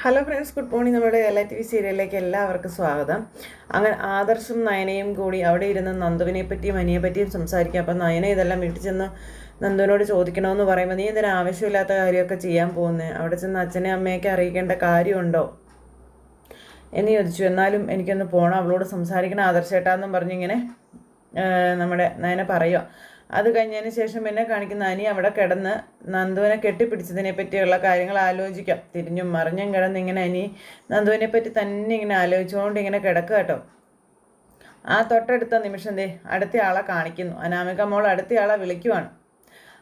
Hello friends good morning. നമ്മുടെ L I T V സീരിയലിലേക്ക് എല്ലാവർക്കും സ്വാഗതം. അങ്ങനെ ആദർശും നയനയും കൂടി അവിടെ ഇരുന്ന് നന്ദുവിനെ പറ്റിയും അനിയെ പറ്റിയും സംസാരിക്കാം. അപ്പം നയന ഇതെല്ലാം വീട്ടിൽ ചെന്ന് നന്ദുവിനോട് ചോദിക്കണമെന്ന് പറയുമ്പോൾ നീ എന്തിനാ ആവശ്യമില്ലാത്ത കാര്യമൊക്കെ ചെയ്യാൻ പോകുന്നത് അവിടെ ചെന്ന് അച്ഛനെ അമ്മയൊക്കെ അറിയിക്കേണ്ട കാര്യമുണ്ടോ? എന്ന് ചോദിച്ചു. എന്നാലും എനിക്കൊന്ന് പോകണം അവളോട് സംസാരിക്കണം ആദർശേട്ടാന്നും പറഞ്ഞിങ്ങനെ നമ്മുടെ നയന പറയുക അത് കഴിഞ്ഞതിന് ശേഷം എന്നെ കാണിക്കുന്ന അനി അവിടെ കിടന്ന് നന്ദുവിനെ കെട്ടിപ്പിടിച്ചതിനെ പറ്റിയുള്ള കാര്യങ്ങൾ ആലോചിക്കാം. തിരിഞ്ഞും മറിഞ്ഞും കിടന്ന് ഇങ്ങനെ അനി നന്ദുവിനെ പറ്റി തന്നെ ഇങ്ങനെ ആലോചിച്ചുകൊണ്ട് ഇങ്ങനെ കിടക്കുക കേട്ടോ. ആ തൊട്ടടുത്ത നിമിഷം ദേ അടുത്തയാളെ കാണിക്കുന്നു. അനാമിക മോൾ അടുത്തയാളെ വിളിക്കുവാണ്.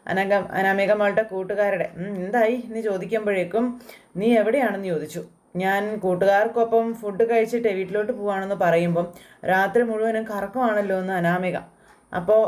അനക അനാമിക മോളുടെ കൂട്ടുകാരുടെ എന്തായി? നീ ചോദിക്കുമ്പോഴേക്കും നീ എവിടെയാണെന്ന് ചോദിച്ചു. ഞാൻ കൂട്ടുകാർക്കൊപ്പം ഫുഡ് കഴിച്ചിട്ട് വീട്ടിലോട്ട് പോവാണെന്ന് പറയുമ്പം രാത്രി മുഴുവനും കറക്കമാണല്ലോ എന്ന് അനാമിക. അപ്പോൾ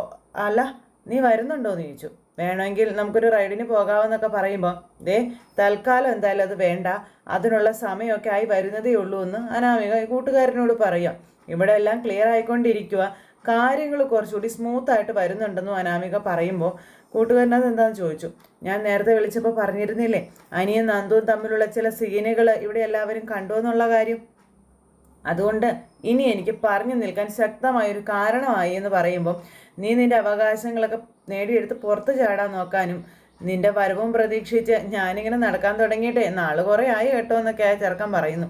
അല്ല നീ വരുന്നുണ്ടോ എന്ന് ചോദിച്ചു. വേണമെങ്കിൽ നമുക്കൊരു റൈഡിന് പോകാമെന്നൊക്കെ പറയുമ്പോൾ ദേ തൽക്കാലം എന്തായാലും അത് വേണ്ട. അതിനുള്ള സമയമൊക്കെ ആയി വരുന്നതേ ഉള്ളൂ എന്ന് അനാമിക കൂട്ടുകാരനോട് പറയാം. ഇവിടെ എല്ലാം ക്ലിയർ ആയിക്കൊണ്ടിരിക്കുക കാര്യങ്ങൾ കുറച്ചുകൂടി സ്മൂത്ത് ആയിട്ട് വരുന്നുണ്ടെന്നും അനാമിക പറയുമ്പോൾ കൂട്ടുകാരനത് എന്താണെന്ന് ചോദിച്ചു. ഞാൻ നേരത്തെ വിളിച്ചപ്പോൾ പറഞ്ഞിരുന്നില്ലേ അനിയും നന്ദുവും തമ്മിലുള്ള ചില സീനുകൾ ഇവിടെ എല്ലാവരും കണ്ടു എന്നുള്ള കാര്യം? അതുകൊണ്ട് ഇനി എനിക്ക് പറഞ്ഞു നിൽക്കാൻ ശക്തമായൊരു കാരണമായി എന്ന് പറയുമ്പോൾ നീ നിന്റെ അവകാശങ്ങളൊക്കെ നേടിയെടുത്ത് പുറത്ത് ചാടാൻ നോക്കാനും നിന്റെ വരവും പ്രതീക്ഷിച്ച് ഞാനിങ്ങനെ നടക്കാൻ തുടങ്ങിയിട്ടേ നാൾ കുറേ ആയി കേട്ടോ എന്നൊക്കെ ആ ചെറുക്കൻ പറയുന്നു.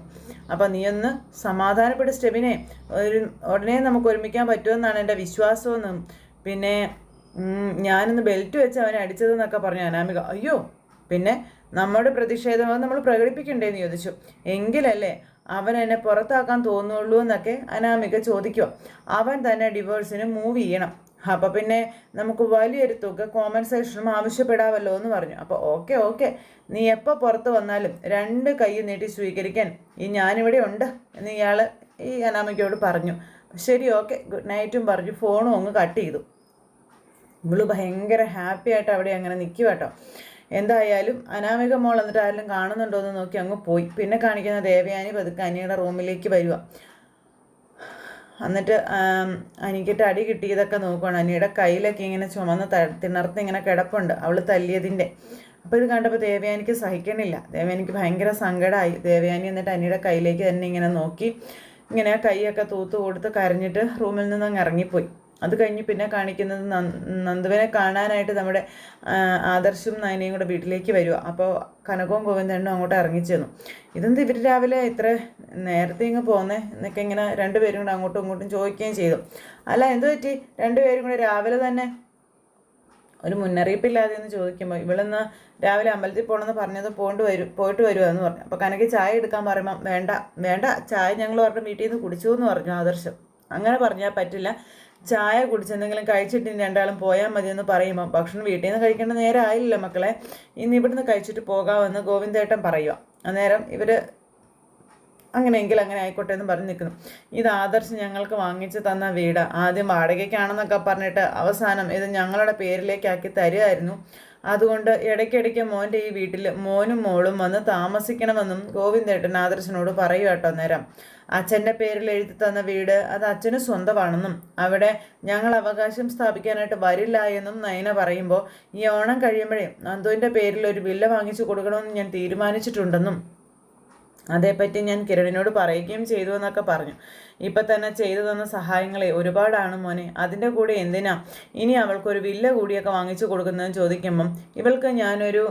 അപ്പം നീ ഒന്ന് സമാധാനപ്പെട്ട് സ്റ്റെബിനെ. ഒരു ഉടനെ നമുക്ക് ഒരുമിക്കാൻ പറ്റുമെന്നാണ് എന്റെ വിശ്വാസമെന്നും. പിന്നെ ഞാനൊന്ന് ബെൽറ്റ് വെച്ച് അവനെ അടിച്ചതെന്നൊക്കെ പറഞ്ഞു അനാമിക. അയ്യോ പിന്നെ നമ്മുടെ പ്രതിഷേധം നമ്മൾ നമ്മൾ പ്രകടിപ്പിക്കണ്ടേന്ന് ചോദിച്ചു. എങ്കിലല്ലേ അവൻ എന്നെ പുറത്താക്കാൻ തോന്നുള്ളൂ എന്നൊക്കെ അനാമിക ചോദിക്കുക. അവൻ തന്നെ ഡിവോഴ്സിന് മൂവ് ചെയ്യണം. അപ്പോൾ പിന്നെ നമുക്ക് വലിയൊരു തുക കോമ്പൻസേഷനും ആവശ്യപ്പെടാമല്ലോ എന്ന് പറഞ്ഞു. അപ്പോൾ ഓക്കെ ഓക്കെ നീ എപ്പോൾ പുറത്ത് വന്നാലും രണ്ട് കൈ നീട്ടി സ്വീകരിക്കാൻ ഈ ഞാനിവിടെ ഉണ്ട് എന്ന് ഇയാൾ ഈ അനാമിക്കയോട് പറഞ്ഞു. ശരി ഓക്കെ ഗുഡ് നൈറ്റും പറഞ്ഞു. ഫോണും അങ്ങ് കട്ട് ചെയ്തു. ഇവൾ ഭയങ്കര ഹാപ്പി ആയിട്ട് അവിടെ അങ്ങനെ നിൽക്കുക കേട്ടോ എന്തായാലും അനാമിക മോൾ എന്നിട്ട് ആരെങ്കിലും കാണുന്നുണ്ടോ എന്ന് നോക്കി അങ്ങ് പോയി. പിന്നെ കാണിക്കുന്ന ദേവയാനി പതുക്കെ അനിയുടെ റൂമിലേക്ക് വരിക എന്നിട്ട് അനിക്കിട്ട് അടി കിട്ടിയതൊക്കെ നോക്കുകയാണ് അനിയുടെ കയ്യിലൊക്കെ ഇങ്ങനെ ചുമന്ന് തിണർത്ത് ഇങ്ങനെ കിടപ്പുണ്ട്. അവൾ തല്ലിയതിന്റെ. അപ്പോൾ ഇത് കണ്ടപ്പോൾ ദേവയാനിക്ക് സഹിക്കണില്ല. ദേവയാനിക്ക് ഭയങ്കര സങ്കടമായി ദേവയാനി എന്നിട്ട് അനിയുടെ കയ്യിലേക്ക് തന്നെ ഇങ്ങനെ നോക്കി ഇങ്ങനെ കൈയൊക്കെ തൂത്ത് കൊടുത്ത് കരഞ്ഞിട്ട് റൂമിൽ നിന്നങ്ങ് ഇറങ്ങിപ്പോയി. അത് കഴിഞ്ഞ് പിന്നെ കാണിക്കുന്നത് നന്ദ- നന്ദുവിനെ കാണാനായിട്ട് നമ്മുടെ ആദർശും നയനയും കൂടെ വീട്ടിലേക്ക് വരിക. അപ്പോൾ കനകവും ഗോവിന്ദനും അങ്ങോട്ട് ഇറങ്ങിച്ചെന്നു. ഇതെന്ത് ഇവർ രാവിലെ ഇത്ര നേരത്തെ ഇങ്ങ് പോകുന്നേ എന്നൊക്കെ ഇങ്ങനെ രണ്ടുപേരും കൂടെ അങ്ങോട്ടും ഇങ്ങോട്ടും ചോദിക്കുകയും ചെയ്തു. അല്ല എന്ത് പറ്റി? രണ്ടുപേരും കൂടെ രാവിലെ തന്നെ? ഒരു മുന്നറിയിപ്പില്ലാതെ എന്ന് ചോദിക്കുമ്പോൾ ഇവളെന്ന് രാവിലെ അമ്പലത്തിൽ പോകണമെന്ന് പറഞ്ഞത് പോകേണ്ടി വരും പോയിട്ട് വരുമെന്ന് പറഞ്ഞു. അപ്പോൾ കനക്ക് ചായ എടുക്കാൻ പറയുമ്പോൾ വേണ്ട വേണ്ട ചായ ഞങ്ങൾ പറഞ്ഞ വീട്ടിൽ നിന്ന് കുടിച്ചു എന്ന് പറഞ്ഞു ആദർശം. അങ്ങനെ പറഞ്ഞാൽ പറ്റില്ല. ചായ കുടിച്ചെന്തെങ്കിലും കഴിച്ചിട്ട് ഇനി രണ്ടാളും പോയാൽ മതി എന്ന് പറയുമ്പോൾ ഭക്ഷണം വീട്ടിൽ നിന്ന് കഴിക്കേണ്ട നേരം ആയില്ലല്ലോ മക്കളെ. ഇന്ന് ഇവിടുന്ന് കഴിച്ചിട്ട് പോകാമെന്ന് ഗോവിന്ദേട്ടൻ പറയുക അന്നേരം ഇവർ അങ്ങനെയെങ്കിൽ അങ്ങനെ ആയിക്കോട്ടെ എന്ന് പറഞ്ഞ് നിൽക്കുന്നു ഇത് ആദർശ് ഞങ്ങൾക്ക് വാങ്ങിച്ചു തന്ന വീട്. ആദ്യം വാടകയ്ക്കാണെന്നൊക്കെ പറഞ്ഞിട്ട് അവസാനം ഇത് ഞങ്ങളുടെ പേരിലേക്കാക്കി തരുമായിരുന്നു അതുകൊണ്ട് ഇടയ്ക്കിടയ്ക്ക് മോന്റെ ഈ വീട്ടിൽ മോനും മോളും വന്ന് താമസിക്കണമെന്നും ഗോവിന്ദേട്ടൻ ആദർശനോട് പറയുക കേട്ടോ നേരം അച്ഛന്റെ പേരിൽ എഴുതി തന്ന വീട് അത് അച്ഛന് സ്വന്തമാണെന്നും അവിടെ ഞങ്ങൾ അവകാശം സ്ഥാപിക്കാനായിട്ട് വരില്ല എന്നും നയന പറയുമ്പോൾ ഈ ഓണം കഴിയുമ്പോഴേ നന്ദുവിന്റെ പേരിൽ ഒരു വില്ല വാങ്ങിച്ചു കൊടുക്കണമെന്ന് ഞാൻ തീരുമാനിച്ചിട്ടുണ്ടെന്നും അതേപ്പറ്റി ഞാൻ കിരണിനോട് പറയുകയും ചെയ്തു എന്നൊക്കെ പറഞ്ഞു. ഇപ്പം തന്നെ ചെയ്തു തന്ന സഹായങ്ങളെ ഒരുപാടാണ് മോനെ. അതിന്റെ കൂടെ എന്തിനാ ഇനി അവൾക്കൊരു വില്ല കൂടിയൊക്കെ വാങ്ങിച്ചു കൊടുക്കുന്നതെന്ന് ചോദിക്കുമ്പം ഇവൾക്ക് ഞാനൊരു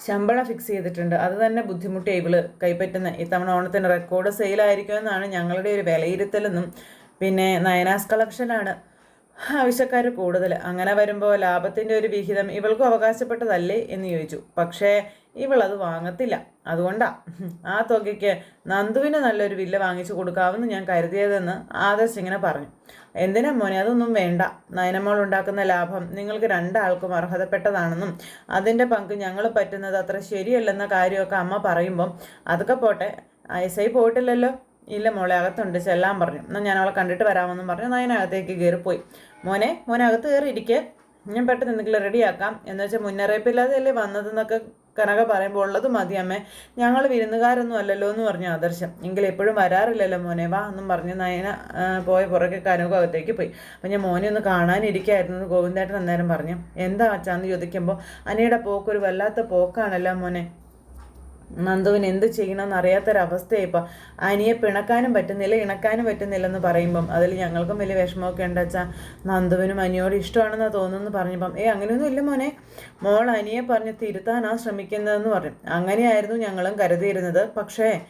ശമ്പളം ഫിക്സ് ചെയ്തിട്ടുണ്ട്. അത് തന്നെ ബുദ്ധിമുട്ടിയ ഇവൾ കൈപ്പറ്റുന്ന ഇത്തവണ ഓണത്തിന് റെക്കോർഡ് സെയിലായിരിക്കുമെന്നാണ് ഞങ്ങളുടെ ഒരു വിലയിരുത്തലെന്നും പിന്നെ നയനാസ് കളക്ഷനാണ് ആവശ്യക്കാർ കൂടുതൽ അങ്ങനെ വരുമ്പോൾ ലാഭത്തിന്റെ ഒരു വിഹിതം ഇവൾക്കും അവകാശപ്പെട്ടതല്ലേ എന്ന് ചോദിച്ചു. പക്ഷേ ഇവൾ അത് വാങ്ങത്തില്ല. അതുകൊണ്ടാ ആ തുകയ്ക്ക് നന്ദുവിന് നല്ലൊരു വില്ല വാങ്ങിച്ചു കൊടുക്കാമെന്ന് ഞാൻ കരുതിയതെന്ന് ആദർശ് ഇങ്ങനെ പറഞ്ഞു. എന്തിനാ മോനെ അതൊന്നും വേണ്ട. നയനമോൾ ഉണ്ടാക്കുന്ന ലാഭം നിങ്ങൾക്ക് രണ്ടാൾക്കും അർഹതപ്പെട്ടതാണെന്നും അതിന്റെ പങ്ക് ഞങ്ങൾ പറ്റുന്നത് അത്ര ശരിയല്ലെന്ന കാര്യമൊക്കെ അമ്മ പറയുമ്പം അതൊക്കെ പോട്ടെ ഐ പോയിട്ടില്ലല്ലോ? ഇല്ല മോളെ അകത്തുണ്ട് ചെല്ലാൻ പറഞ്ഞു. എന്നാൽ ഞാൻ അവളെ കണ്ടിട്ട് വരാമെന്നും പറഞ്ഞു. നയനകത്തേക്ക് കയറിപ്പോയി. മോനെ മോനെ അകത്ത് കയറി ഇരിക്കേ. ഞാൻ പെട്ടെന്ന് എന്തെങ്കിലും റെഡിയാക്കാം. എന്ന് വെച്ചാൽ മുന്നറിയിപ്പില്ലാതെയല്ലേ വന്നതെന്നൊക്കെ കനക പറയുമ്പോൾ ഉള്ളത് മതി അമ്മേ. ഞങ്ങൾ വിരുന്നുകാരൊന്നും അല്ലല്ലോ എന്ന് പറഞ്ഞു ആദർശം. എങ്കിൽ എപ്പോഴും വരാറില്ലല്ലോ മോനെ. വാ എന്നും പറഞ്ഞ് നയന പോയ പുറകെ കനക അകത്തേക്ക് പോയി. അപ്പം ഞാൻ മോനെ ഒന്ന് കാണാനിരിക്കായിരുന്നു ഗോവിന്ദേട്ടൻ അന്നേരം പറഞ്ഞു. എന്താ അച്ഛാന്ന് ചോദിക്കുമ്പോൾ അനിയുടെ പോക്കൊരു വല്ലാത്ത പോക്കാണല്ലോ മോനെ. നന്ദുവിന് എന്ത് ചെയ്യണമെന്ന് അറിയാത്തൊരവസ്ഥയായി ഇപ്പം അനിയെ പിണക്കാനും പറ്റുന്നില്ല ഇണക്കാനും പറ്റുന്നില്ലെന്ന് പറയുമ്പം അതിൽ ഞങ്ങൾക്കും വലിയ വിഷമമൊക്കെ ഉണ്ട് വെച്ചാൽ നന്ദുവിനും അനിയോട് ഇഷ്ടമാണെന്ന് തോന്നുന്നു പറഞ്ഞപ്പം ഏ അങ്ങനെയൊന്നും ഇല്ല മോനെ. മോൾ അനിയെ പറഞ്ഞ് തിരുത്താനാ ശ്രമിക്കുന്നതെന്ന് പറഞ്ഞു. അങ്ങനെയായിരുന്നു ഞങ്ങളും കരുതിയിരുന്നത്. പക്ഷേ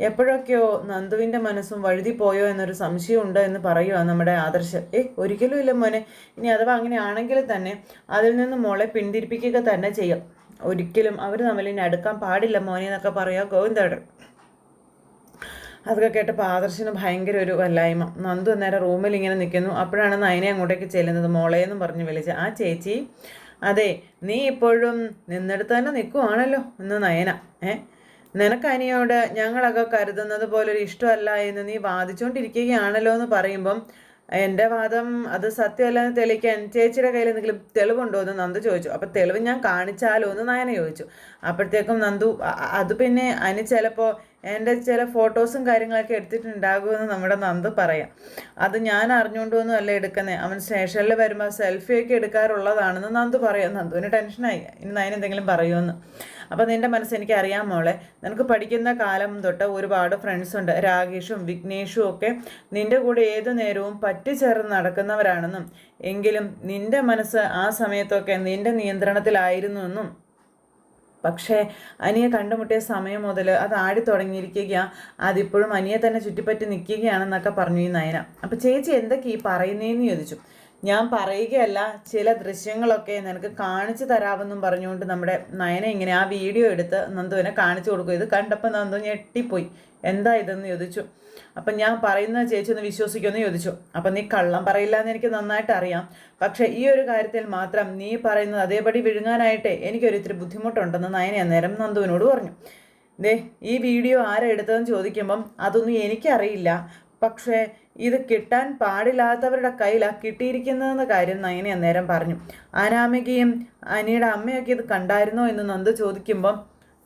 എപ്പോഴൊക്കെയോ നന്ദുവിന്റെ മനസ്സും വഴുതി പോയോ എന്നൊരു സംശയമുണ്ട് എന്ന് പറയുക നമ്മുടെ ആദർശ്. ഏ ഒരിക്കലും ഇല്ല മോനെ. ഇനി അഥവാ അങ്ങനെ ആണെങ്കിൽ തന്നെ അതിൽ നിന്ന് മോളെ പിന്തിരിപ്പിക്കുക തന്നെ ചെയ്യാം. ഒരിക്കലും അവർ തമ്മിൽ ഇനി അടുക്കാൻ പാടില്ല മോനെ എന്നൊക്കെ പറയുക ഗോവിന്ദേട്ടൻ അതൊക്കെ കേട്ടപ്പോൾ ആദർശിന് ഭയങ്കര ഒരു വല്ലായ്മ. നന്ദു അന്നേരം റൂമിൽ ഇങ്ങനെ നിൽക്കുന്നു. അപ്പോഴാണ് നയനെ അങ്ങോട്ടേക്ക് ചെല്ലുന്നത്. മോളെ എന്നും പറഞ്ഞ് വിളിച്ച് ആ ചേച്ചി അതെ നീ ഇപ്പോഴും നിന്നെടുത്ത് തന്നെ നിൽക്കുവാണല്ലോ എന്ന് നയന. ഏ? നിനക്കനിയോട് ഞങ്ങളൊക്കെ കരുതുന്നത് പോലൊരു ഇഷ്ടമല്ല എന്ന് നീ വാദിച്ചുകൊണ്ടിരിക്കുകയാണല്ലോ എന്ന് പറയുമ്പം എന്റെ വാദം അത് സത്യമല്ലെന്ന് തെളിയിക്കാൻ ചേച്ചിയുടെ കയ്യിൽ എന്തെങ്കിലും തെളിവുണ്ടോ എന്ന് നന്ദു ചോദിച്ചു. അപ്പം തെളിവ് ഞാൻ കാണിച്ചാലോ എന്ന് നയന ചോദിച്ചു. അപ്പോഴത്തേക്കും നന്ദു അത് പിന്നെ അനി ചിലപ്പോൾ എന്റെ ചില ഫോട്ടോസും കാര്യങ്ങളൊക്കെ എടുത്തിട്ടുണ്ടാകുമെന്ന് നമ്മുടെ നന്ദ് പറയാം. അത് ഞാൻ അറിഞ്ഞുകൊണ്ടൊന്നും അല്ല എടുക്കുന്നത് അവൻ സ്റ്റേഷനിൽ വരുമ്പോൾ സെൽഫിയൊക്കെ എടുക്കാറുള്ളതാണെന്ന് നന്ദ് പറയാം. നന്ദുവിന് ടെൻഷനായി. ഇനി നയനെന്തെങ്കിലും പറയുമെന്ന്. അപ്പോൾ നിന്റെ മനസ്സ് എനിക്ക് അറിയാം മോളെ. നിനക്ക് പഠിക്കുന്ന കാലം തൊട്ട് ഒരുപാട് ഫ്രണ്ട്സ് ഉണ്ട്. രാകേഷും വിഘ്നേഷും ഒക്കെ നിന്റെ കൂടെ ഏതു നേരവും പറ്റിച്ചേർന്ന് നടക്കുന്നവരാണെന്നും എങ്കിലും നിന്റെ മനസ്സ് ആ സമയത്തൊക്കെ നിന്റെ നിയന്ത്രണത്തിലായിരുന്നു എന്നും പക്ഷേ അനിയെ കണ്ടുമുട്ടിയ സമയം മുതൽ അത് ആടി തുടങ്ങിയിരിക്കുക അതിപ്പോഴും അനിയെ തന്നെ ചുറ്റിപ്പറ്റി നിൽക്കുകയാണെന്നൊക്കെ പറഞ്ഞു ഈ നയന. അപ്പം ചേച്ചി എന്തൊക്കെ ഈ പറയുന്നതെന്ന് ചോദിച്ചു. ഞാൻ പറയുകയല്ല ചില ദൃശ്യങ്ങളൊക്കെ നിനക്ക് കാണിച്ചു തരാമെന്നും പറഞ്ഞുകൊണ്ട് നമ്മുടെ നയന ഇങ്ങനെ ആ വീഡിയോ എടുത്ത് നന്ദുവിനെ കാണിച്ചു കൊടുക്കും. ഇത് കണ്ടപ്പോൾ നന്ദു ഞെട്ടിപ്പോയി. എന്താ ഇതെന്ന് ചോദിച്ചു. അപ്പം ഞാൻ പറയുന്ന ചേച്ചി ഒന്ന് വിശ്വസിക്കുമെന്ന് ചോദിച്ചു. അപ്പം നീ കള്ളം പറയില്ല എന്ന് എനിക്ക് നന്നായിട്ട് അറിയാം. പക്ഷേ ഈ ഒരു കാര്യത്തിൽ മാത്രം നീ പറയുന്നത് അതേപടി വിഴുങ്ങാനായിട്ട് എനിക്കൊരു ഇത്തിരി ബുദ്ധിമുട്ടുണ്ടെന്ന് നയന അന്നേരം നന്ദുവിനോട് പറഞ്ഞു. ദേ ഈ വീഡിയോ ആരാ എടുത്തതെന്ന് ചോദിക്കുമ്പം അതൊന്നും എനിക്കറിയില്ല. പക്ഷേ ഇത് കിട്ടാൻ പാടില്ലാത്തവരുടെ കയ്യിലാണ് കിട്ടിയിരിക്കുന്നതെന്ന കാര്യം നയനി അന്നേരം പറഞ്ഞു. അനാമികയും അനിയുടെ അമ്മയൊക്കെ ഇത് കണ്ടായിരുന്നോ എന്ന് നന്ദു ചോദിക്കുമ്പം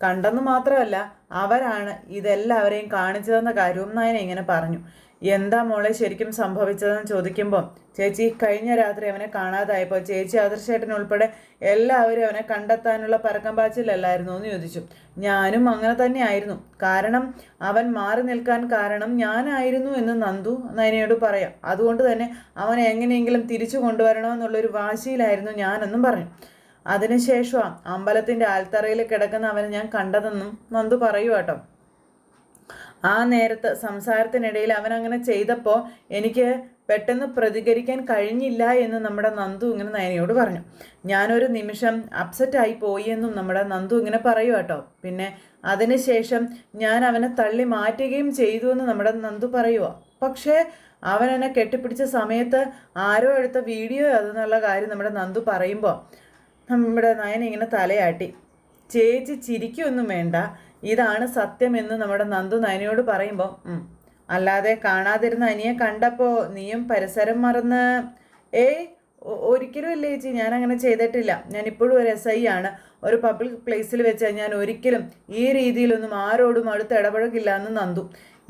കണ്ടെന്ന് മാത്രമല്ല അവരാണ് ഇതെല്ലാവരെയും കാണിച്ചതെന്ന കാര്യവും നയന ഇങ്ങനെ പറഞ്ഞു. എന്താ മോളെ ശരിക്കും സംഭവിച്ചതെന്ന് ചോദിക്കുമ്പോൾ ചേച്ചി കഴിഞ്ഞ രാത്രി അവനെ കാണാതായപ്പോൾ ചേച്ചി ആദർശേട്ടൻ ഉൾപ്പെടെ എല്ലാവരും അവനെ കണ്ടെത്താനുള്ള പരക്കം പാച്ചിലല്ലായിരുന്നു എന്ന് ചോദിച്ചു. ഞാനും അങ്ങനെ തന്നെയായിരുന്നു. കാരണം അവൻ മാറി നിൽക്കാൻ കാരണം ഞാനായിരുന്നു എന്ന് നന്ദു നയനയോട് പറയാം. അതുകൊണ്ട് തന്നെ അവനെ എങ്ങനെയെങ്കിലും തിരിച്ചു കൊണ്ടുവരണമെന്നുള്ളൊരു വാശിയിലായിരുന്നു ഞാനെന്നും പറഞ്ഞു. അതിനുശേഷമാണ് അമ്പലത്തിന്റെ ആൽത്തറയിൽ കിടക്കുന്ന അവനെ ഞാൻ കണ്ടതെന്നും നന്ദു പറയൂ കേട്ടോ ആ നേരത്ത് സംസാരത്തിനിടയിൽ അവൻ അങ്ങനെ ചെയ്തപ്പോൾ എനിക്ക് പെട്ടെന്ന് പ്രതികരിക്കാൻ കഴിഞ്ഞില്ല എന്ന് നമ്മുടെ നന്ദു ഇങ്ങനെ നയനയോട് പറഞ്ഞു. ഞാനൊരു നിമിഷം അപ്സെറ്റായി പോയി എന്നും നമ്മുടെ നന്ദു ഇങ്ങനെ പറയൂ കേട്ടോ പിന്നെ അതിനുശേഷം ഞാൻ അവനെ തള്ളി മാറ്റുകയും ചെയ്തു എന്ന് നമ്മുടെ നന്ദു പറയുക പക്ഷേ അവൻ എന്നെ കെട്ടിപ്പിടിച്ച സമയത്ത് ആരോ എടുത്ത വീഡിയോ അതെന്നുള്ള കാര്യം നമ്മുടെ നന്ദു പറയുമ്പോൾ നമ്മുടെ നയന ഇങ്ങനെ തലയാട്ടി. ചേച്ചി ചിരിക്കൊന്നും വേണ്ട. ഇതാണ് സത്യമെന്ന് നമ്മുടെ നന്ദു നയനയോട് പറയുമ്പോൾ അല്ലാതെ കാണാതിരുന്ന അനിയെ കണ്ടപ്പോൾ നീയും പരിസരം മറന്ന്. ഏയ് ഒരിക്കലും അല്ലേ ചേച്ചി? ഞാൻ അങ്ങനെ ചെയ്തിട്ടില്ല. ഞാൻ ഇപ്പോഴും ഒരു എസ് ഐ ആണ്. ഒരു പബ്ലിക് പ്ലേസിൽ വെച്ച് ഞാൻ ഒരിക്കലും ഈ രീതിയിലൊന്നും ആരോടും അടുത്ത് ഇടപഴകില്ല എന്ന് നന്ദു.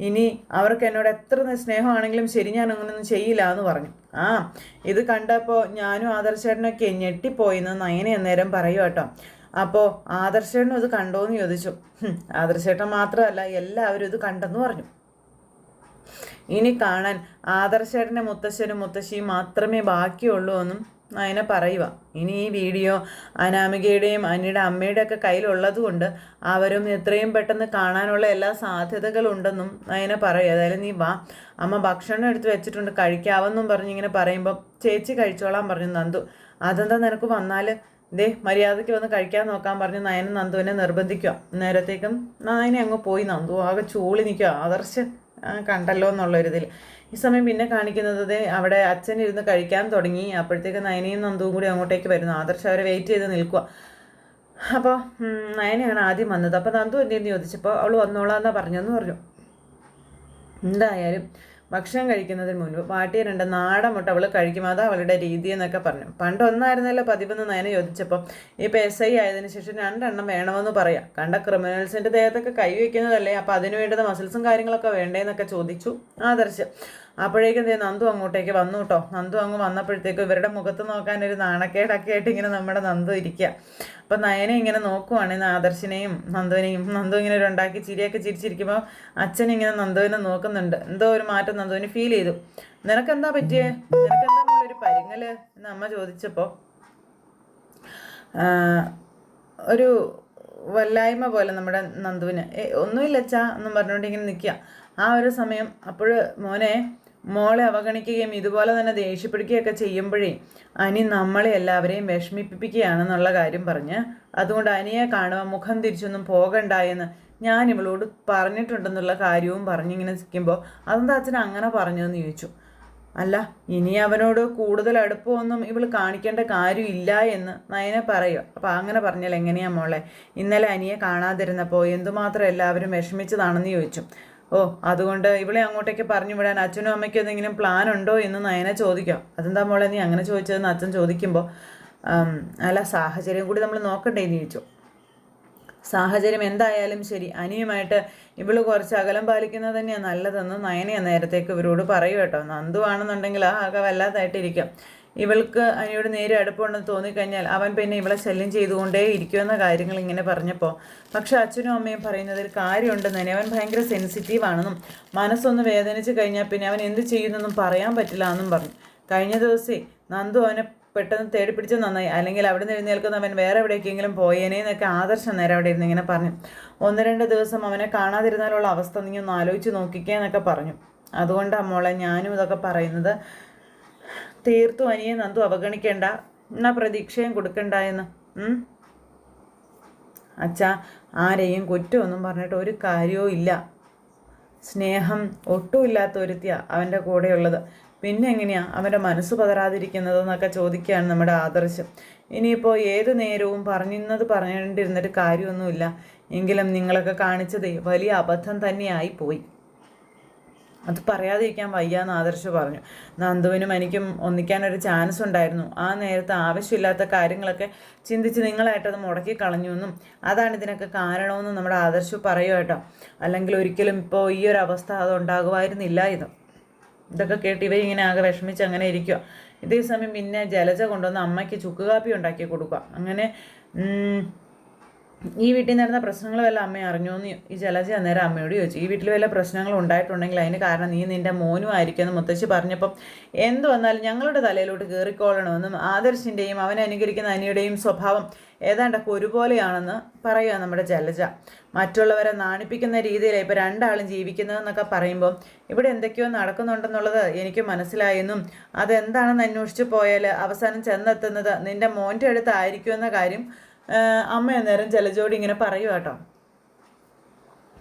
ഇനി അവർക്ക് എന്നോട് എത്ര സ്നേഹമാണെങ്കിലും ശരി ഞാൻ അങ്ങനെയൊന്നും ചെയ്യില്ല എന്ന് പറഞ്ഞു. ആ ഇത് കണ്ടപ്പോൾ ഞാനും ആദർശേട്ടനൊക്കെ ഞെട്ടിപ്പോയിന്ന് നയനെ അന്നേരം പറയൂ കേട്ടോ അപ്പോൾ ആദർശേട്ടനും ഇത് കണ്ടോന്ന് ചോദിച്ചു. ആദർശേട്ടൻ മാത്രമല്ല എല്ലാവരും ഇത് കണ്ടെന്ന് പറഞ്ഞു. ഇനി കാണാൻ ആദർശേട്ടന്റെ മുത്തശ്ശനും മുത്തശ്ശിയും മാത്രമേ ബാക്കിയുള്ളൂ എന്നും നയന പറയുക ഇനി ഈ വീഡിയോ അനാമികയുടെയും അനിയുടെ അമ്മയുടെ ഒക്കെ കയ്യിലുള്ളതുകൊണ്ട് അവരും എത്രയും പെട്ടെന്ന് കാണാനുള്ള എല്ലാ സാധ്യതകളുണ്ടെന്നും നയന പറയും ഏതായാലും നീ വാ. അമ്മ ഭക്ഷണം എടുത്ത് വെച്ചിട്ടുണ്ട്. കഴിക്കാവെന്നും പറഞ്ഞ് ഇങ്ങനെ പറയുമ്പോൾ ചേച്ചി കഴിച്ചോളാൻ പറഞ്ഞു നന്ദു. അതെന്താ നിനക്ക് വന്നാൽ ദേ മര്യാദയ്ക്ക് വന്ന് കഴിക്കാൻ നോക്കാൻ പറഞ്ഞ് നയനും നന്ദുവിനെ നിർബന്ധിക്കുക നേരത്തേക്കും നയനെ അങ്ങ് പോയി. നന്ദു ആകെ ചൂളി നിൽക്കുക ആദർശ്. കണ്ടല്ലോ എന്നുള്ളൊരിതിൽ. ഈ സമയം പിന്നെ കാണിക്കുന്നത് അവിടെ അച്ഛൻ ഇരുന്ന് കഴിക്കാൻ തുടങ്ങി. അപ്പോഴത്തേക്ക് നയനയും നന്ദുവും കൂടി അങ്ങോട്ടേക്ക് വരുന്നു. ആദർശ് അവരെ വെയിറ്റ് ചെയ്ത് നിൽക്കുക അപ്പോൾ നയനയാണ് ആദ്യം വന്നത്. അപ്പോൾ നന്ദു എന്തെന്ന് ചോദിച്ചപ്പോൾ അവൾ വന്നോളാം പറഞ്ഞു എന്ന് പറഞ്ഞു. എന്തായാലും ഭക്ഷണം കഴിക്കുന്നതിന് മുൻപ് വാട്ടിയ രണ്ട് നാടൻ മുട്ട അവൾ കഴിക്കും. അതാ അവളുടെ രീതി എന്നൊക്കെ പറഞ്ഞു. പണ്ട് ഒന്നായിരുന്നല്ലോ പതിവെന്ന് നയന ചോദിച്ചപ്പോൾ ഇപ്പോൾ എസ് ഐ ആയതിനു ശേഷം രണ്ടെണ്ണം വേണമെന്ന് പറയാം. കണ്ട ക്രിമിനൽസിന്റെ ദേഹത്തൊക്കെ കൈവയ്ക്കുന്നതല്ലേ അപ്പോൾ അതിനു വേണ്ടത് മസിൽസും കാര്യങ്ങളൊക്കെ വേണ്ടേന്നൊക്കെ ചോദിച്ചു. ആദർശ്. അപ്പോഴേക്കും ദേ നന്ദു അങ്ങോട്ടേക്ക് വന്നു കേട്ടോ. നന്ദു അങ്ങ് വന്നപ്പോഴത്തേക്കും ഇവരുടെ മുഖത്ത് നോക്കാൻ ഒരു നാണക്കേടൊക്കെ ആയിട്ട് ഇങ്ങനെ നമ്മുടെ നന്ദു ഇരിക്കുക അപ്പം നയനെ ഇങ്ങനെ നോക്കുവാണ് ആദർശിനെയും നന്ദുവിനെയും. നന്ദു ഇങ്ങനെ ഒരു ഉണ്ടാക്കി ചിരിയൊക്കെ ചിരിച്ചിരിക്കുമ്പോൾ അച്ഛൻ ഇങ്ങനെ നന്ദുവിനെ നോക്കുന്നുണ്ട്. എന്തോ ഒരു മാറ്റം നന്ദുവിന് ഫീൽ ചെയ്തു. നിനക്കെന്താ പറ്റിയേ? നിനക്കെന്താ ഒരു പരിങ്ങൽ? എന്ന് അമ്മ ചോദിച്ചപ്പോൾ ഒരു വല്ലായ്മ പോലെ നമ്മുടെ നന്ദുവിന്. ഒന്നുമില്ല അച്ഛാ എന്നും പറഞ്ഞുകൊണ്ട് ഇങ്ങനെ നിൽക്കുക ആ ഒരു സമയം അപ്പോൾ മോനെ മോളെ അവഗണിക്കുകയും ഇതുപോലെ തന്നെ ദേഷ്യപ്പെടുകയൊക്കെ ചെയ്യുമ്പോഴേ അനി നമ്മളെ എല്ലാവരെയും വിഷമിപ്പിക്കുകയാണെന്നുള്ള കാര്യം പറഞ്ഞ് അതുകൊണ്ട് അനിയെ കാണുക മുഖം തിരിച്ചൊന്നും പോകണ്ട എന്ന് ഞാൻ ഇവളോട് പറഞ്ഞിട്ടുണ്ടെന്നുള്ള കാര്യവും പറഞ്ഞിങ്ങനെ നിൽക്കുമ്പോൾ അതെന്താ അച്ഛൻ അങ്ങനെ പറഞ്ഞു എന്ന് ചോദിച്ചു. അല്ല ഇനി അവനോട് കൂടുതൽ അടുപ്പമൊന്നും ഇവൾ കാണിക്കേണ്ട കാര്യമില്ല എന്ന് നയന പറയുക അപ്പോൾ അങ്ങനെ പറഞ്ഞാൽ എങ്ങനെയാ മോളെ? ഇന്നലെ അനിയെ കാണാതിരുന്നപ്പോൾ എന്തുമാത്രം എല്ലാവരും വിഷമിച്ചതാണെന്ന് ചോദിച്ചു. ഓ അതുകൊണ്ട് ഇവളെ അങ്ങോട്ടേക്ക് പറഞ്ഞു വിടാൻ അച്ഛനും അമ്മയ്ക്കും എന്തെങ്കിലും പ്ലാൻ ഉണ്ടോ എന്ന് നയന ചോദിക്കാം. അതെന്താ മോളെ നീ അങ്ങനെ ചോദിച്ചതെന്ന് അച്ഛൻ ചോദിക്കുമ്പോൾ അല്ല സാഹചര്യം കൂടി നമ്മൾ നോക്കണ്ടേ എന്ന് ചോദിച്ചു. സാഹചര്യം എന്തായാലും ശരി. അനിയുമായിട്ട് ഇവൾ കുറച്ച് അകലം പാലിക്കുന്നത് തന്നെയാണ് നല്ലതെന്ന് നയനയെ നേരത്തേക്ക് ഇവരോട് പറയൂ കേട്ടോ. നന്ദു ആണെന്നുണ്ടെങ്കിൽ ആ ആകെ വല്ലാതായിട്ടിരിക്കും ഇവൾക്ക് അനിയോട് നേരെ അടുപ്പമുണ്ടെന്ന് തോന്നിക്കഴിഞ്ഞാൽ അവൻ പിന്നെ ഇവളെ ശല്യം ചെയ്തുകൊണ്ടേ ഇരിക്കുമെന്ന കാര്യങ്ങൾ ഇങ്ങനെ പറഞ്ഞപ്പോൾ പക്ഷെ അച്ഛനും അമ്മയും പറയുന്നതിൽ കാര്യമുണ്ടെന്ന് തന്നെ. അവൻ ഭയങ്കര സെൻസിറ്റീവ് ആണെന്നും മനസ്സൊന്ന് വേദനിച്ച് കഴിഞ്ഞാൽ പിന്നെ അവൻ എന്ത് ചെയ്യുന്നെന്നും പറയാൻ പറ്റില്ല എന്നും പറഞ്ഞു. കഴിഞ്ഞ ദിവസേ നന്ദു അവനെ പെട്ടെന്ന് തേടി പിടിച്ച് നന്നായി. അല്ലെങ്കിൽ അവിടെ നിന്ന് എഴുന്നേൽക്കുന്നവൻ വേറെ എവിടേക്കെങ്കിലും പോയേനെ എന്നൊക്കെ ആദർശം നേരെ അവിടെ ഇരുന്ന് ഇങ്ങനെ പറഞ്ഞു. ഒന്ന് രണ്ട് ദിവസം അവനെ കാണാതിരുന്നാലുള്ള അവസ്ഥ നീ ഒന്ന് ആലോചിച്ച് നോക്കിക്കേ എന്നൊക്കെ പറഞ്ഞു. അതുകൊണ്ടാണ് മോളെ ഞാനും ഇതൊക്കെ പറയുന്നത്. തീർത്തു അനിയെ നന്ദു അവഗണിക്കേണ്ട. എന്നാ പ്രതീക്ഷയും കൊടുക്കണ്ട എന്ന്. അച്ഛാ ആരെയും കുറ്റമൊന്നും പറഞ്ഞിട്ട് ഒരു കാര്യവും ഇല്ല. സ്നേഹം ഒട്ടുമില്ലാത്ത ഒരുത്തിയ അവന്റെ കൂടെയുള്ളത്. പിന്നെ എങ്ങനെയാ അവന്റെ മനസ്സ് പതറാതിരിക്കുന്നതെന്നൊക്കെ ചോദിക്കുകയാണ് നമ്മുടെ ആദർശം. ഇനിയിപ്പോൾ ഏത് നേരവും പറഞ്ഞിരുന്നത് പറഞ്ഞിരുന്നിട്ട് കാര്യമൊന്നുമില്ല. എങ്കിലും നിങ്ങളൊക്കെ കാണിച്ചതേ വലിയ അബദ്ധം തന്നെയായി പോയി. അത് പറയാതിരിക്കാൻ വയ്യാന്ന് ആദർശ് പറഞ്ഞു. നന്ദുവിനും എനിക്കും ഒന്നിക്കാനൊരു ചാൻസ് ഉണ്ടായിരുന്നു. ആ നേരത്തെ ആവശ്യമില്ലാത്ത കാര്യങ്ങളൊക്കെ ചിന്തിച്ച് നിങ്ങളായിട്ടത് മുടക്കി കളഞ്ഞു എന്നും അതാണ് ഇതിനൊക്കെ കാരണമെന്നും നമ്മുടെ ആദർശ് പറയുക കേട്ടോ. അല്ലെങ്കിൽ ഒരിക്കലും ഇപ്പോൾ ഈ ഒരു അവസ്ഥ അത് ഉണ്ടാകുമായിരുന്നില്ല ഇത്. ഇതൊക്കെ കേട്ട് ഇവരിങ്ങനെ ആകെ വിഷമിച്ച് അങ്ങനെ ഇരിക്കുക ഇതേ സമയം പിന്നെ ജലജ കൊണ്ടുവന്ന് അമ്മയ്ക്ക് ചുക്ക് കാപ്പി ഉണ്ടാക്കി കൊടുക്കുക അങ്ങനെ ഈ വീട്ടിൽ നടന്ന പ്രശ്നങ്ങൾ വല്ല അമ്മ അറിഞ്ഞോ എന്ന് ഈ ജലജ അന്നേരം അമ്മയോട് ചോദിച്ചു. ഈ വീട്ടിൽ വല്ല പ്രശ്നങ്ങൾ ഉണ്ടായിട്ടുണ്ടെങ്കിൽ അതിന് കാരണം നീ നിന്റെ മോനും ആയിരിക്കുമെന്ന് മുത്തശ്ശി പറഞ്ഞപ്പം എന്ത് വന്നാലും ഞങ്ങളുടെ തലയിലോട്ട് കയറിക്കോളണമെന്നും ആദർശിന്റെയും അവനെ അനുകരിക്കുന്ന അനിയുടെയും സ്വഭാവം ഏതാണ്ടൊക്കെ ഒരുപോലെയാണെന്ന് പറയുക നമ്മുടെ ജലജ. മറ്റുള്ളവരെ നാണിപ്പിക്കുന്ന രീതിയിലാണ് ഇപ്പോൾ രണ്ടാളും ജീവിക്കുന്നതെന്നൊക്കെ പറയുമ്പോൾ ഇവിടെ എന്തൊക്കെയോ നടക്കുന്നുണ്ടെന്നുള്ളത് എനിക്ക് മനസ്സിലായെന്നും അതെന്താണെന്ന് അന്വേഷിച്ച് പോയാൽ അവസാനം ചെന്നെത്തുന്നത് നിന്റെ മോന്റെ അടുത്തായിരിക്കുമെന്ന കാര്യം അമ്മ അന്നേരം ജലജോടി ഇങ്ങനെ പറയുക കേട്ടോ.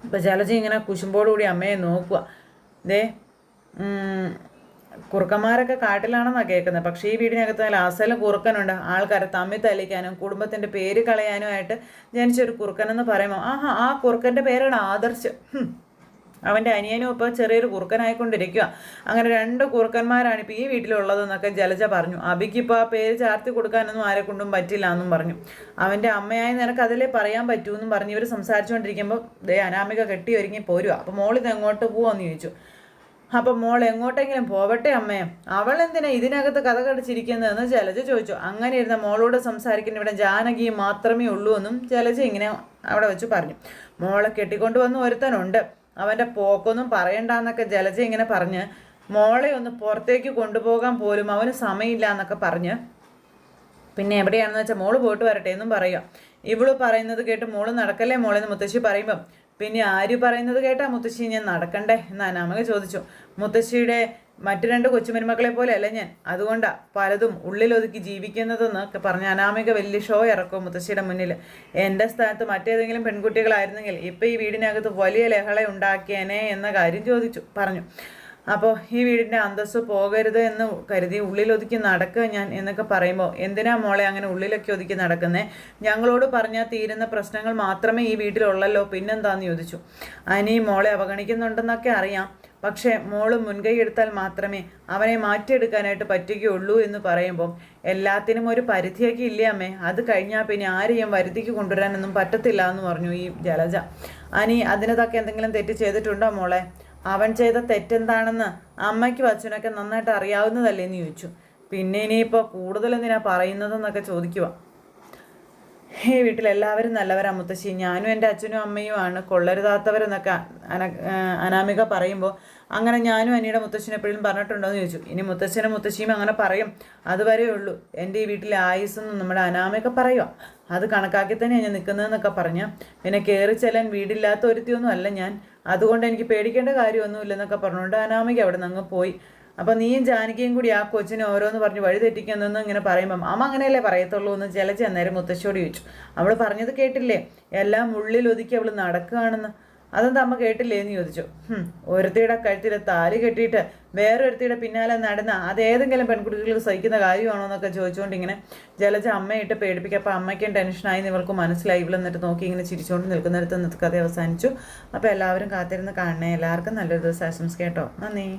ഇപ്പം ജലജി ഇങ്ങനെ കുശുമ്പോടുകൂടി അമ്മയെ നോക്കുക ദേ കുറുക്കന്മാരൊക്കെ കാട്ടിലാണെന്നാണ് കേൾക്കുന്നത് പക്ഷേ ഈ വീടിനകത്ത് നല്ല അസല കുറുക്കനുണ്ട്. ആൾക്കാരെ തമ്മിൽ തല്ലിക്കാനും കുടുംബത്തിന്റെ പേര് കളയാനുമായിട്ട് ജനിച്ചൊരു കുറുക്കനെന്ന് പറയുമ്പോൾ ആഹാ ആ കുറുക്കന്റെ പേരാണ് ആദർശ്. അവന്റെ അനിയനും ഇപ്പോൾ ചെറിയൊരു കുറുക്കനായിക്കൊണ്ടിരിക്കുക അങ്ങനെ രണ്ട് കുറുക്കന്മാരാണ് ഇപ്പോൾ ഈ വീട്ടിലുള്ളതെന്നൊക്കെ ജലജ പറഞ്ഞു. അബിക്കിപ്പോൾ ആ പേര് ചാർത്തി കൊടുക്കാനൊന്നും ആരെ കൊണ്ടും പറ്റില്ല എന്നും പറഞ്ഞു. അവന്റെ അമ്മയായി നിനക്ക് അതിലേ പറയാൻ പറ്റൂ എന്നും പറഞ്ഞ് ഇവർ സംസാരിച്ചുകൊണ്ടിരിക്കുമ്പോൾ ദേ അനാമിക കെട്ടി ഒരുങ്ങി പോരുക അപ്പോൾ മോളിത് എങ്ങോട്ട് പോവാന്ന് ചോദിച്ചു. അപ്പം മോൾ എങ്ങോട്ടെങ്കിലും പോവട്ടെ അമ്മേ. അവൾ എന്തിനാ ഇതിനകത്ത് കഥ കടിച്ചിരിക്കുന്നതെന്ന് ജലജ ചോദിച്ചു. അങ്ങനെ ഇരുന്ന മോളോട് സംസാരിക്കുന്ന ഇവിടെ ജാനകി മാത്രമേ ഉള്ളൂ എന്നും ജലജ ഇങ്ങനെ അവിടെ വെച്ച് പറഞ്ഞു. മോളെ കെട്ടിക്കൊണ്ടുവന്ന് ഒരുത്തനുണ്ട്. അവന്റെ പോക്കൊന്നും പറയണ്ടെന്നൊക്കെ ജലജ ഇങ്ങനെ പറഞ്ഞ് മോളെ ഒന്ന് പുറത്തേക്ക് കൊണ്ടുപോകാൻ പോലും അവന് സമയമില്ല എന്നൊക്കെ പറഞ്ഞ് പിന്നെ എവിടെയാണെന്ന് വെച്ചാൽ മോൾ പോയിട്ട് വരട്ടെ എന്നും പറയുക ഇവൾ പറയുന്നത് കേട്ട് മോൾ നടക്കല്ലേ മോളെന്ന് മുത്തശ്ശി പറയുമ്പം പിന്നെ ആര് പറയുന്നത് കേട്ടാ മുത്തശ്ശി ഞാൻ നടക്കണ്ടേ? എന്ന് അനാമക ചോദിച്ചു. മുത്തശ്ശിയുടെ മറ്റു രണ്ട് കൊച്ചുമരുമക്കളെ പോലെ അല്ല ഞാൻ. അതുകൊണ്ടാ പലതും ഉള്ളിലൊതുക്കി ജീവിക്കുന്നതെന്ന് പറഞ്ഞ അനാമിക വലിയ ഷോ ഇറക്കും മുത്തശ്ശിയുടെ മുന്നിൽ എന്റെ സ്ഥാനത്ത് മറ്റേതെങ്കിലും പെൺകുട്ടികളായിരുന്നെങ്കിൽ ഇപ്പം ഈ വീടിനകത്ത് വലിയ ലഹള ഉണ്ടാക്കിയേനെ എന്ന കാര്യം ചോദിച്ചു പറഞ്ഞു. അപ്പോൾ ഈ വീടിന്റെ അന്തസ്സ് പോകരുത് എന്ന് കരുതി ഉള്ളിലൊതുക്കി നടക്കുക ഞാൻ എന്നൊക്കെ പറയുമ്പോൾ എന്തിനാ മോളെ അങ്ങനെ ഉള്ളിലൊക്കെ ഒതുക്കി നടക്കുന്നേ? ഞങ്ങളോട് പറഞ്ഞാൽ തീരുന്ന പ്രശ്നങ്ങൾ മാത്രമേ ഈ വീട്ടിലുള്ളല്ലോ പിന്നെന്താന്ന് ചോദിച്ചു. അനി മോളെ അവഗണിക്കുന്നുണ്ടെന്നൊക്കെ അറിയാം. പക്ഷേ മോൾ മുൻകൈ എടുത്താൽ മാത്രമേ അവനെ മാറ്റിയെടുക്കാനായിട്ട് പറ്റുകയുള്ളൂ എന്ന് പറയുമ്പോൾ എല്ലാത്തിനും ഒരു പരിധിയൊക്കെ ഇല്ലേ അമ്മേ? അത് കഴിഞ്ഞാൽ പിന്നെ ആരെയും വരുതിക്ക് കൊണ്ടുവരാനൊന്നും പറ്റത്തില്ല എന്ന് പറഞ്ഞു ഈ ജലജ. അനി അതിനതൊക്കെ എന്തെങ്കിലും തെറ്റ് ചെയ്തിട്ടുണ്ടോ മോളെ? അവൻ ചെയ്ത തെറ്റെന്താണെന്ന് അമ്മയ്ക്കും അച്ഛനൊക്കെ നന്നായിട്ട് അറിയാവുന്നതല്ലേ എന്ന് ചോദിച്ചു. പിന്നെ ഇനിയിപ്പോൾ കൂടുതൽ എന്തിനാ പറയുന്നതെന്നൊക്കെ ചോദിക്കുക ഈ വീട്ടിലെല്ലാവരും നല്ലവരാ മുത്തശ്ശി. ഞാനും എന്റെ അച്ഛനും അമ്മയുമാണ് കൊള്ളരുതാത്തവരെന്നൊക്കെ അന അനാമിക പറയുമ്പോൾ അങ്ങനെ ഞാനും അനിയുടെ മുത്തശ്ശിനെ എപ്പോഴും പറഞ്ഞിട്ടുണ്ടോ എന്ന് ചോദിച്ചു. ഇനി മുത്തശ്ശനും മുത്തശ്ശിയും അങ്ങനെ പറയും. അതുവരെ ഉള്ളൂ. എന്റെ ഈ വീട്ടിലെ ആയുസ്സെന്ന് നമ്മുടെ അനാമിക പറയുക അത് കണക്കാക്കി തന്നെയാണ് ഞാൻ നിൽക്കുന്നതെന്നൊക്കെ പറഞ്ഞ് പിന്നെ കയറി ചെല്ലാൻ വീടില്ലാത്ത ഒരുത്തിയൊന്നും അല്ല ഞാൻ. അതുകൊണ്ട് എനിക്ക് പേടിക്കേണ്ട കാര്യമൊന്നുമില്ലെന്നൊക്കെ പറഞ്ഞുകൊണ്ട് അനാമിക അവിടെ നിന്ന് അങ്ങ് പോയി. അപ്പം നീയും ജാനകിയും കൂടി ആ കൊച്ചിനെ ഓരോന്ന് പറഞ്ഞ് വഴി തെറ്റിക്കുന്നതെന്ന് ഇങ്ങനെ പറയുമ്പം അമ്മ അങ്ങനെയല്ലേ പറയത്തുള്ളൂ എന്ന് ചിലച്ച് അന്നേരം മുത്തശ്ശിയോട് ചോദിച്ചു. അവൾ പറഞ്ഞത് കേട്ടില്ലേ? എല്ലാം ഉള്ളിൽ ഒതുക്കി അവൾ നടക്കുകയാണെന്ന്. അതെന്താ അമ്മ കേട്ടില്ലേ എന്ന് ചോദിച്ചു. ഒരുത്തിയുടെ കഴുത്തിൽ താലി കെട്ടിയിട്ട് വേറൊരുത്തിയുടെ പിന്നാലെ നടന്ന അതേതെങ്കിലും പെൺകുട്ടികൾക്ക് സഹിക്കുന്ന കാര്യമാണോ എന്നൊക്കെ ചോദിച്ചുകൊണ്ട് ഇങ്ങനെ ജലജ അമ്മയിട്ട് പേടിപ്പിക്കുക. അപ്പോൾ അമ്മയ്ക്കും ടെൻഷനായി ഇവൾക്ക് മനസ്സിലായി. ഇവൾ എന്നിട്ട് നോക്കി ഇങ്ങനെ ചിരിച്ചുകൊണ്ട് നിൽക്കുന്നിടത്ത് നിൽക്കാതെ അവസാനിച്ചു. അപ്പോൾ എല്ലാവരും കാത്തിരുന്ന് കാണണേ. എല്ലാവർക്കും നല്ലൊരു ദിവസം ആശംസിക്കാം കേട്ടോ. നന്ദി.